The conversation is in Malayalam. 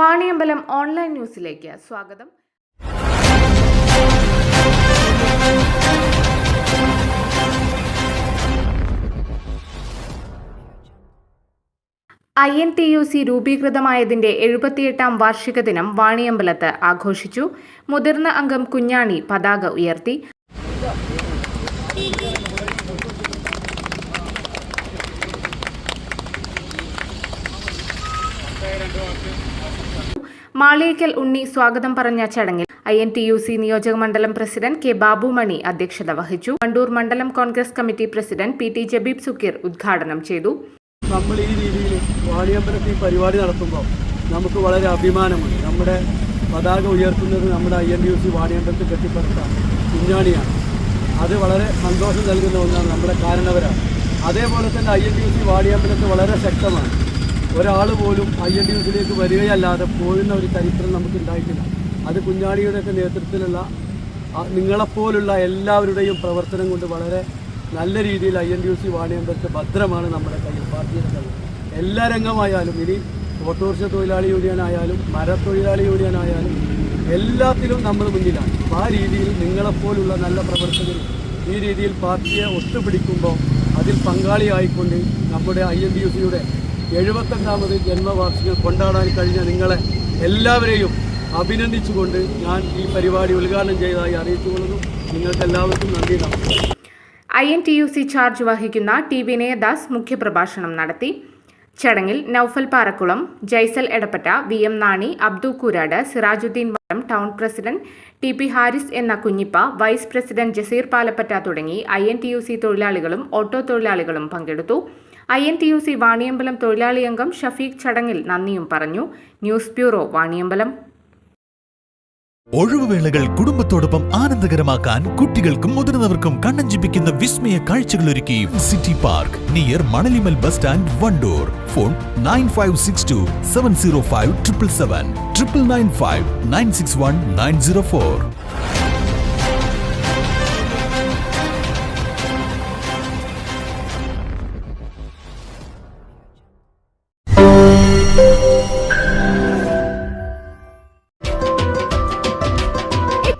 വാണിയമ്പലം ഓൺലൈൻ ന്യൂസിലേക്ക് സ്വാഗതം. I N T U C രൂപീകൃതമായതിന്റെ എഴുപത്തിയെട്ടാം വാർഷിക ദിനം വാണിയമ്പലത്ത് ആഘോഷിച്ചു. മുതിർന്ന അംഗം കുഞ്ഞാണി പതാക ഉയർത്തി. മാളിയേക്കൽ ഉണ്ണി സ്വാഗതം പറഞ്ഞ ചടങ്ങിൽ I N T U C നിയോജക മണ്ഡലം പ്രസിഡന്റ് കെ ബാബുമണി അധ്യക്ഷത വഹിച്ചു. കണ്ടൂർ മണ്ഡലം Congress committee president P T Jabeeb Sukkeer ഉദ്ഘാടനം ചെയ്തു. നമ്മൾ ഈ രീതിയിൽ വാണിയമ്പലത്തിൽ പരിപാടി നടത്തുമ്പോൾ നമുക്ക് വളരെ അഭിമാനമുണ്ട്. നമ്മുടെ പതാക ഉയർത്തുന്നത് നമ്മുടെ I N T U C വാണിയമ്പലത്തിൽ കെട്ടിപ്പടുത്ത കുഞ്ഞാണിയാണ്. അത് വളരെ സന്തോഷം നൽകുന്ന ഒന്നാണ്. നമ്മുടെ കാരണവരാണ്. അതേപോലെ തന്നെ I N T U C വാണിയമ്പലത്ത് വളരെ ശക്തമാണ്. ഒരാൾ പോലും ഐ എൻ ഡി യുസിലേക്ക് വരികയല്ലാതെ പോകുന്ന ഒരു ചരിത്രം നമുക്ക് ഉണ്ടായിട്ടില്ല അത് കുഞ്ഞാടിയുടെയൊക്കെ നേതൃത്വത്തിലുള്ള നിങ്ങളെപ്പോലുള്ള എല്ലാവരുടെയും പ്രവർത്തനം കൊണ്ട് വളരെ നല്ല രീതിയിൽ I N D U C വാണിയമ്പർക്ക് ഭദ്രമാണ് നമ്മുടെ കയ്യിൽ പാർട്ടിയുടെ കയ്യിൽ എല്ലാ രംഗമായാലും ഇനി ഓട്ടോറിക്ഷ തൊഴിലാളി യൂണിയൻ ആയാലും മരത്തൊഴിലാളി യൂണിയൻ ആയാലും എല്ലാത്തിലും നമ്മൾ മുന്നിലാണ്. അപ്പോൾ ആ രീതിയിൽ നിങ്ങളെപ്പോലുള്ള നല്ല പ്രവർത്തകർ ഈ രീതിയിൽ പാർട്ടിയെ ഒത്തുപിടിക്കുമ്പോൾ അതിൽ പങ്കാളിയായിക്കൊണ്ട് നമ്മുടെ ഐ എൻ ഡി യു സിയുടെ എഴുപത്തെട്ടാമത് ജന്മവാർഷികം കൊണ്ടാടാൻ കഴിഞ്ഞ നിങ്ങളെ എല്ലാവരെയും അഭിനന്ദിച്ചുകൊണ്ട് ഞാൻ ഈ പരിപാടി ഉദ്ഘാടനം ചെയ്തതായി അറിയിച്ചുകൊള്ളുന്നു. നിങ്ങൾക്ക് എല്ലാവർക്കും നന്ദി നമസ്കാരം. I N T U C charge വഹിക്കുന്ന ടി വിനയദാസ് മുഖ്യപ്രഭാഷണം നടത്തി. ചടങ്ങിൽ നൌഫൽ പാറക്കുളം ജൈസൽ എടപ്പറ്റ വി എം നാണി അബ്ദു കൂരാട് സിറാജുദ്ദീൻ വരം town president T P Haris എന്ന കുഞ്ഞിപ്പ വൈസ് പ്രസിഡന്റ് ജസീർ പാലപ്പറ്റ തുടങ്ങി I N T U C തൊഴിലാളികളും ഓട്ടോ തൊഴിലാളികളും പങ്കെടുത്തു. I N T U C Vaniyambalam തൊഴിലാളി അംഗം ഷഫീഖ് ചടങ്ങിൽ നന്ദിയും പറഞ്ഞു. News bureau Vaniyambalam. ഒഴിവുവേളകൾ കുടുംബത്തോടൊപ്പം ആനന്ദകരമാക്കാൻ കുട്ടികൾക്കും മുതിർന്നവർക്കും കണ്ണഞ്ചിപ്പിക്കുന്ന വിസ്മയ കാഴ്ചകൾ ഒരുക്കി city park near Manalimal bus stand Wandoor. Phone nine five six two seven zero five triple seven. Triple nine five nine six one nine zero four.